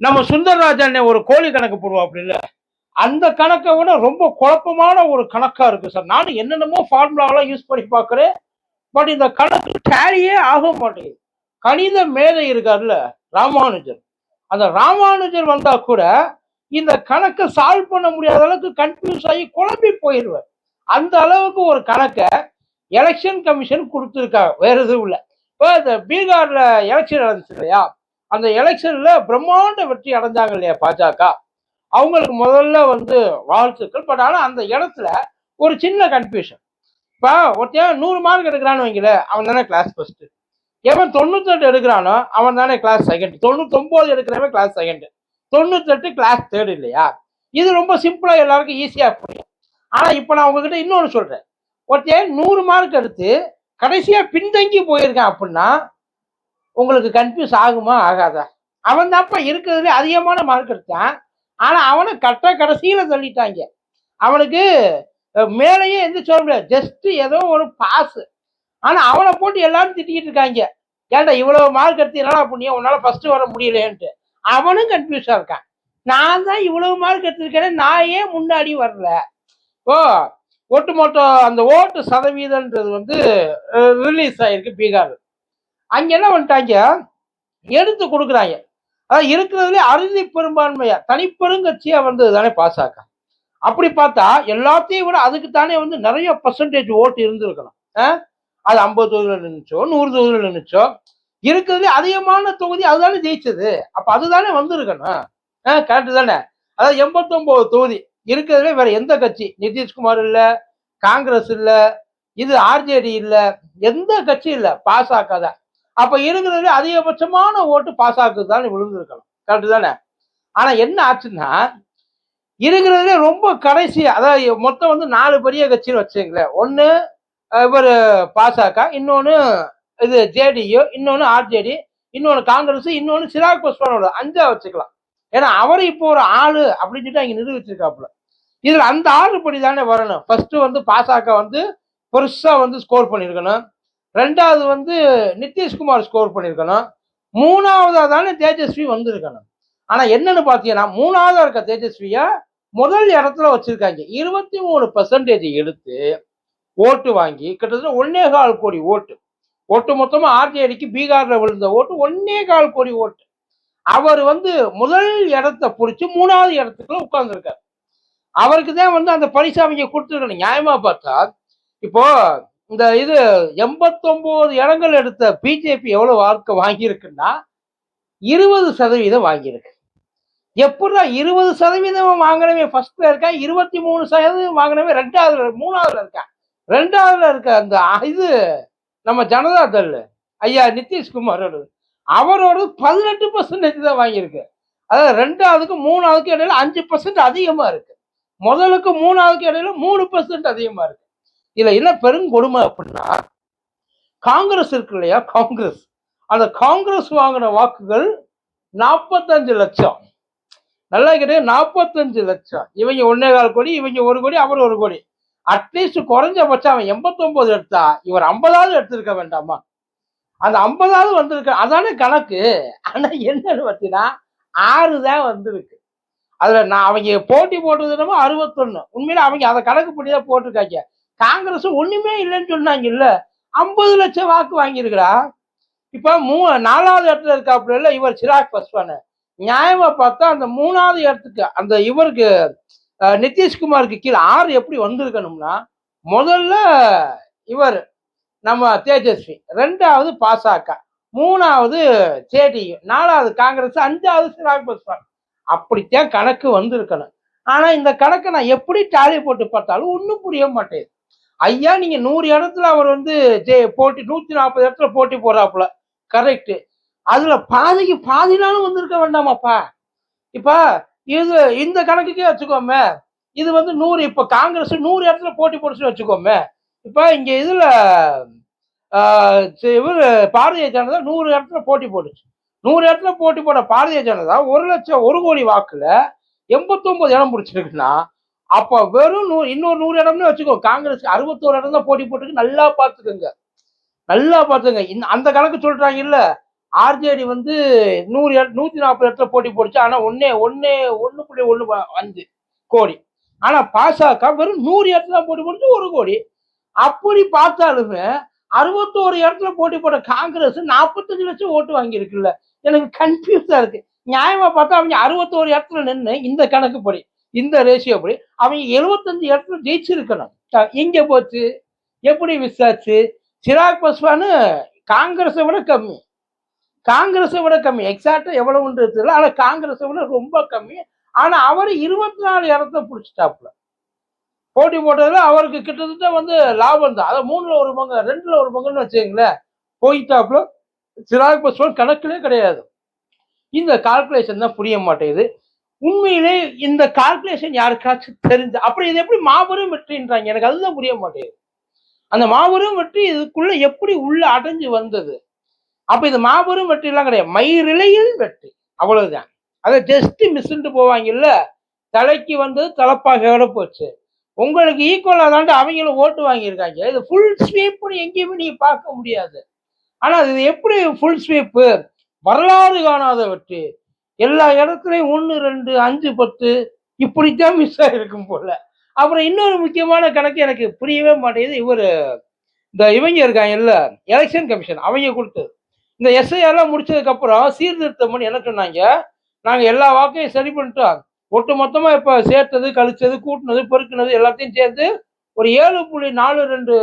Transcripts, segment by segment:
நம்ம சுந்தரராஜன் ஒரு கோழி கணக்கு போடுவாப்புல இல்ல? அந்த கணக்கை விட ரொம்ப குழப்பமான ஒரு கணக்கா இருக்கு சார். நானும் என்னென்னமோ ஃபார்முலாவெல்லாம் யூஸ் பண்ணி பார்க்குறேன் பட் இந்த கணக்கு டேலியே ஆக மாட்டேங்குது. கணித மேதை இருக்கார்ல ராமானுஜர். அந்த ராமானுஜர் வந்தா கூட இந்த கணக்கை சால்வ் பண்ண முடியாத அளவுக்கு கன்ஃபியூஸ் ஆகி குழம்பி போயிடுவார் அந்த அளவுக்கு ஒரு கணக்கை எலெக்ஷன் கமிஷன் கொடுத்துருக்காங்க. வேற எதுவும் இல்லை. இப்போ இந்த பீகார்ல எலெக்ஷன் நடந்துச்சு இல்லையா? அந்த எலெக்ஷன்ல பிரம்மாண்ட வெற்றி அடைஞ்சாங்க இல்லையா பாஜக. அவங்களுக்கு முதல்ல வந்து வாழ்த்துக்கள். பட் ஆனால் அந்த இடத்துல ஒரு சின்ன கன்ஃபியூஷன் இப்போ ஒருத்தன் நூறு மார்க் எடுக்கிறான்னு வைங்கள அவன் தானே கிளாஸ் ஃபர்ஸ்ட் எவன் தொண்ணூத்தெட்டு எடுக்கிறானோ அவன் தானே கிளாஸ் செகண்ட் தொண்ணூத்தொம்போது எடுக்கிறவன் கிளாஸ் செகண்ட் தொண்ணூத்தெட்டு கிளாஸ் தேர்ட் இல்லையா? இது ரொம்ப சிம்பிளாக எல்லாருக்கும் ஈஸியாக புரியும். ஆனால் இப்போ நான் உங்ககிட்ட இன்னொன்று சொல்கிறேன் ஒருத்தன் நூறு மார்க் எடுத்து கடைசியாக பின்தங்கி போயிருக்கான் அப்படின்னா உங்களுக்கு கன்ஃபியூஸ் ஆகுமா? ஆகாதா? அவன் தான்ப்பா இருக்கிறதுல அதிகமான மார்க் எடுத்தான். ஆனால் அவனை கட்ட கடைசியில் தள்ளிட்டாங்க. அவனுக்கு மேலேயே எந்த சொல்ல முடியாது. ஜஸ்ட் ஏதோ ஒரு பாஸ் ஆனால் அவனை போட்டு எல்லாரும் திட்டிக்கிட்டு இருக்காங்க. ஏன்டா இவ்வளோ மார்க் எடுத்தீங்கன்னா புண்ணியம் உன்னால் ஃபஸ்ட்டு வர முடியலையேன்ட்டு. அவனும் கன்ஃபியூஸாக இருக்கான். நான் தான் இவ்வளவு மார்க் எடுத்திருக்கேன் நான் ஏன் முன்னாடி வரல? ஓ ஒட்டுமொத்த அந்த ஓட்டு சதவீதம்ன்றது வந்து ரிலீஸ் ஆகிருக்கு பீகார் அங்க என்ன பண்ணிட்டாங்க? எடுத்து கொடுக்குறாங்க. அதான் இருக்கிறதுலே அறுதி பெரும்பான்மையா தனிப்பெருங்கட்சியா வந்தது தானே பாசக அப்படி பார்த்தா எல்லாத்தையும் விட அதுக்கு தானே வந்து நிறைய பர்சன்டேஜ் ஓட்டு இருந்திருக்கணும். ஆ? அது ஐம்பது தொகுதியில் நின்றுச்சோ நூறு தொகுதியில் நின்றுச்சோ இருக்கிறதுலே அதிகமான தொகுதி அதுதானே ஜெயிச்சது. அப்ப அதுதானே வந்திருக்கணும். கரெக்டு தானே? அதாவது எண்பத்தொன்பது தொகுதி இருக்கிறதுலே வேற எந்த கட்சி? நிதிஷ்குமார் இல்லை காங்கிரஸ் இல்லை இது ஆர்ஜேடி இல்லை எந்த கட்சியும் இல்லை பாஸ் ஆக்காதான் அப்ப இருக்கிறதுல அதிகபட்சமான ஓட்டு பாசாக்கு தான் விழுந்திருக்கலாம் கரெக்டு தானே? ஆனா என்ன ஆச்சுன்னா இருக்கிறதுலே ரொம்ப கடைசி அதாவது மொத்தம் வந்து நாலு பெரிய கட்சின்னு வச்சுங்களேன் ஒன்று இவர் பாசக இன்னொன்று இது ஜேடியு இன்னொன்று ஆர்ஜேடி இன்னொன்று காங்கிரஸ் இன்னொன்று சிராக் பஸ்வானோட அஞ்சா வச்சுக்கலாம். ஏன்னா அவர் இப்போ ஒரு ஆளு அப்படின்னு சொல்லிட்டு அங்கே நிரூபிச்சிருக்காப்புல. இதுல அந்த ஆளுபடி தானே வரணும். ஃபர்ஸ்ட் வந்து பாசக வந்து பெருசா வந்து ஸ்கோர் பண்ணியிருக்கணும் ரெண்டாவது வந்து நிதிஷ்குமார் ஸ்கோர் பண்ணியிருக்கணும் மூணாவதாக தானே தேஜஸ்வி வந்திருக்கணும். ஆனால் என்னன்னு பார்த்தீங்கன்னா மூணாவதாக இருக்க தேஜஸ்வியை முதல் இடத்துல வச்சிருக்காங்க. இருபத்தி மூணு பர்சன்டேஜ் எடுத்து ஓட்டு வாங்கி கிட்டத்தட்ட ஒன்னே கால் கோடி ஓட்டு. ஒட்டு மொத்தமாக ஆர்ஜேடிக்கு பீகாரில் விழுந்த ஓட்டு ஒன்னே கால் கோடி ஓட்டு. அவர் வந்து முதல் இடத்த பிடிச்சி மூணாவது இடத்துக்குள்ள உட்கார்ந்துருக்கார். அவருக்கு தான் வந்து அந்த பரிசு அவங்க கொடுத்துருக்கணும். நியாயமா பார்த்தா இப்போ இந்த இது எண்பத்தொன்பது இடங்கள் எடுத்த பிஜேபி எவ்வளவு வாக்கு வாங்கியிருக்குன்னா இருபது சதவீதம் வாங்கியிருக்கு. எப்படா இருபது சதவீதம் வாங்கினவன் ஃபர்ஸ்ட்ல இருக்கான் இருபத்தி மூணு சதவீதம் வாங்கினவன் ரெண்டாவதுல மூணாவதுல இருக்கான் ரெண்டாவதுல இருக்க அந்த இது நம்ம ஜனதா தள் ஐயா நிதிஷ்குமாரோட அவரோட பதினெட்டு பர்சன்டேஜ் தான் வாங்கியிருக்கு. அதாவது ரெண்டாவதுக்கு மூணாவதுக்கு இடையில அஞ்சு பர்சன்ட் அதிகமா இருக்கு. முதலுக்கு மூணாவதுக்கு இடையில மூணு பர்சன்ட் அதிகமா இருக்கு. இதுல என்ன பெருங்கொடுமை அப்படின்னா காங்கிரஸ் இருக்கு இல்லையா காங்கிரஸ். அந்த காங்கிரஸ் வாங்கின வாக்குகள் நாற்பத்தஞ்சு லட்சம். நல்லா கிடையாது நாற்பத்தஞ்சு லட்சம். இவங்க ஒன்னே கால் கோடி இவங்க ஒரு கோடி அவர் ஒரு கோடி. அட்லீஸ்ட் குறைஞ்சபட்சம் அவன் எண்பத்தொன்பது எடுத்தா இவர் ஐம்பதாவது எடுத்திருக்க வேண்டாமா? அந்த ஐம்பதாவது வந்திருக்க அதானே கணக்கு. ஆனா என்னன்னு பார்த்தீங்கன்னா ஆறு தான் வந்திருக்கு. அதுல நான் அவங்க போட்டி போட்டது என்னமோ அறுபத்தொன்னு. உண்மையில அவங்க அதை கணக்கு பண்ணி தான் போட்டிருக்காங்க. காங்கிரஸ் ஒண்ணுமே இல்லைன்னு சொன்னாங்க இல்ல ஐம்பது லட்சம் வாக்கு வாங்கியிருக்கிறா இப்ப மூ நாலாவது இடத்துல இருக்காப்புல இல்ல இவர் சிராக் பஸ்வானு. நியாயமா பார்த்தா அந்த மூணாவது இடத்துக்கு அந்த இவருக்கு நிதிஷ்குமாருக்கு கீழே ஆறு எப்படி வந்திருக்கணும்னா முதல்ல இவர் நம்ம தேஜஸ்வி ரெண்டாவது பாசக மூணாவது ஜேடியு நாலாவது காங்கிரஸ் அஞ்சாவது சிராக் பஸ்வான். அப்படித்தான் கணக்கு வந்திருக்கணும். ஆனா இந்த கணக்கை நான் எப்படி டாலி போட்டு பார்த்தாலும் ஒன்றும் புரிய மாட்டேங்குது. ஐயா நீங்க நூறு இடத்துல அவர் வந்து ஜே போட்டி நூத்தி நாற்பது இடத்துல போட்டி போறாப்புல கரெக்டு அதுல பாதிக்கு பாதினாலும் வந்திருக்க வேண்டாமாப்பா. இப்ப இது இந்த கணக்குக்கே வச்சுக்கோமே. இது வந்து நூறு இப்ப காங்கிரஸ் நூறு இடத்துல போட்டி போட்டுச்சுன்னு வச்சுக்கோமே. இப்ப இங்க இதுல இவர் பாரதிய ஜனதா நூறு இடத்துல போட்டி போட்டுச்சு நூறு இடத்துல போட்டி போட பாரதிய ஜனதா ஒரு லட்சம் ஒரு கோடி வாக்குல எண்பத்தொன்பது இடம் பிடிச்சிருக்குன்னா அப்போ வெறும் நூறு இன்னொரு நூறு இடம்னு வச்சுக்கோ காங்கிரஸ் அறுபத்தோரு இடம் தான் போட்டி போட்டுருக்கு நல்லா பார்த்துக்கோங்க. நல்லா பார்த்துங்க இந்த அந்த கணக்கு சொல்றாங்க இல்ல ஆர்ஜேடி வந்து நூறு இட- நூத்தி நாற்பது இடத்துல போட்டி போடுச்சு ஆனா ஒன்னே ஒன்னே ஒண்ணு புள்ளி ஒண்ணு அஞ்சு கோடி. ஆனா பாசக வெறும் நூறு இடத்துல தான் போட்டி போடுச்சு ஒரு கோடி. அப்படி பார்த்தாலுமே அறுபத்தோரு இடத்துல போட்டி போட்ட காங்கிரஸ் நாற்பத்தஞ்சு லட்சம் ஓட்டு வாங்கியிருக்குல்ல. எனக்கு கன்ஃபியூஸா இருக்கு. நியாயமா பார்த்தா அவங்க அறுபத்தோரு இடத்துல நின்று இந்த கணக்குப்படி இந்த ரேஷியோ படி அவங்க எழுபத்தஞ்சு இடத்துல ஜெயிச்சிருக்கணும். அஹ் போச்சு எப்படி விசாரிச்சு சிராக் பஸ்வானு காங்கிரஸை விட கம்மி. காங்கிரஸை விட கம்மி. எக்ஸாக்டா எவ்வளவுன்றது தெரியல. ஆனா காங்கிரஸை விட ரொம்ப கம்மி. ஆனா அவர் இருபத்தி நாலு இடத்த பிடிச்சிட்டாப்புல. போட்டி போட்டதுல அவருக்கு கிட்டத்தட்ட வந்து லாபம் தான். அதை மூணுல ஒரு பங்கு ரெண்டுல ஒரு பங்குன்னு வச்சுங்களேன் போயிட்டாப்புல. சிராக் பஸ்வான் கணக்கிலே கிடையாது. இந்த கால்குலேஷன் தான் புரிய மாட்டேங்குது. உண்மையிலே இந்த கால்குலேஷன் யாருக்காச்சும் தெரிஞ்சு அப்புறம் இது எப்படி மாபெரும் வெற்றின்றாங்க எனக்கு அதுதான் புரிய மாட்டேங்குது. அந்த மாபெரும் வெற்றி இதுக்குள்ள எப்படி உள்ள அடைஞ்சு வந்தது? அப்ப இது மாபெரும் வெற்றிலாம் கிடையாது. மயிரிழையில் வெற்றி. அவ்வளவுதான். அதை ஜஸ்ட் மிஸ்ன்ட்டு போவாங்கல்ல? தலைக்கு வந்தது தலப்பாக போச்சு. உங்களுக்கு ஈக்குவலாக தாண்டு அவங்களும் ஓட்டு வாங்கியிருக்காங்க. இது ஃபுல் ஸ்வீப்னு எங்கேயுமே நீங்க பார்க்க முடியாது. ஆனா இது எப்படி ஃபுல் ஸ்வீப்பு வரலாறு காணாத வெற்றி. எல்லா இடத்துலையும் ஒன்று ரெண்டு அஞ்சு பத்து இப்படித்தான் மிஸ் ஆகிருக்கும் போல. அப்புறம் இன்னொரு முக்கியமான கணக்கு எனக்கு புரியவே மாட்டேங்குது. இவர் இந்த இவங்க இருக்காங்க இல்லை எலெக்ஷன் கமிஷன் அவங்க கொடுத்தது. இந்த எஸ்ஐஆர்லாம் முடிச்சதுக்கப்புறம் சீர்திருத்தம் பண்ணி என்ன சொன்னாங்க? நாங்கள் எல்லா வாக்கையும் சரி பண்ணிட்டோம். ஒட்டு மொத்தமாக இப்போ சேர்த்தது கழிச்சது கூட்டினது பெருக்கினது எல்லாத்தையும் சேர்த்து ஒரு ஏழு புள்ளி நாலு ரெண்டு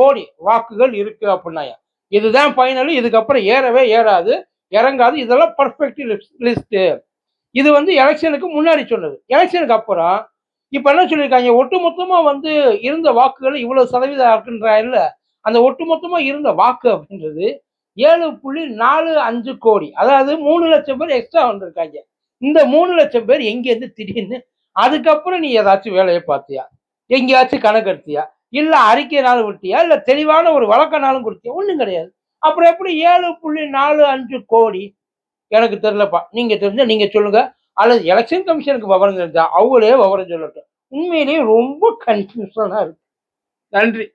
கோடி வாக்குகள் இருக்கு அப்படின்னாங்க. இதுதான் ஃபைனல் இதுக்கப்புறம் ஏறவே ஏறாது. இறங்காது. இதெல்லாம் பர்ஃபெக்ட் லிஸ்ட் இது வந்து எலெக்ஷனுக்கு முன்னாடி சொன்னது. எலெக்ஷனுக்கு அப்புறம் இப்போ என்ன சொல்லியிருக்காங்க? ஒட்டுமொத்தமாக வந்து இருந்த வாக்குகள் இவ்வளோ சதவீதம் இருக்குன்றா இல்லை? அந்த ஒட்டுமொத்தமாக இருந்த வாக்கு அப்படின்றது ஏழு புள்ளி நாலு அஞ்சு கோடி. அதாவது மூணு லட்சம் பேர் எக்ஸ்ட்ரா வந்திருக்காங்க. இந்த மூணு லட்சம் பேர் எங்கேருந்து திடீர்னு அதுக்கப்புறம் நீ ஏதாச்சும் வேலையை பார்த்தியா? எங்கேயாச்சும் கணக்கு எடுத்தியா இல்லை அறிக்கையினாலும் விட்டியா இல்லை தெளிவான ஒரு வழக்கனாலும் கொடுத்தியா? ஒன்றும் கிடையாது. அப்புறம் எப்படி ஏழு புள்ளி நாலு அஞ்சு கோடி? எனக்கு தெரிலப்பா நீங்க தெரிஞ்சா நீங்க சொல்லுங்க. அல்லது எலெக்ஷன் கமிஷனுக்கு விவரம் தெரிஞ்சா அவங்களே விவரம் சொல்லட்டும். உண்மையிலேயே ரொம்ப கன்ஃபியூஷனாக இருக்கு. நன்றி.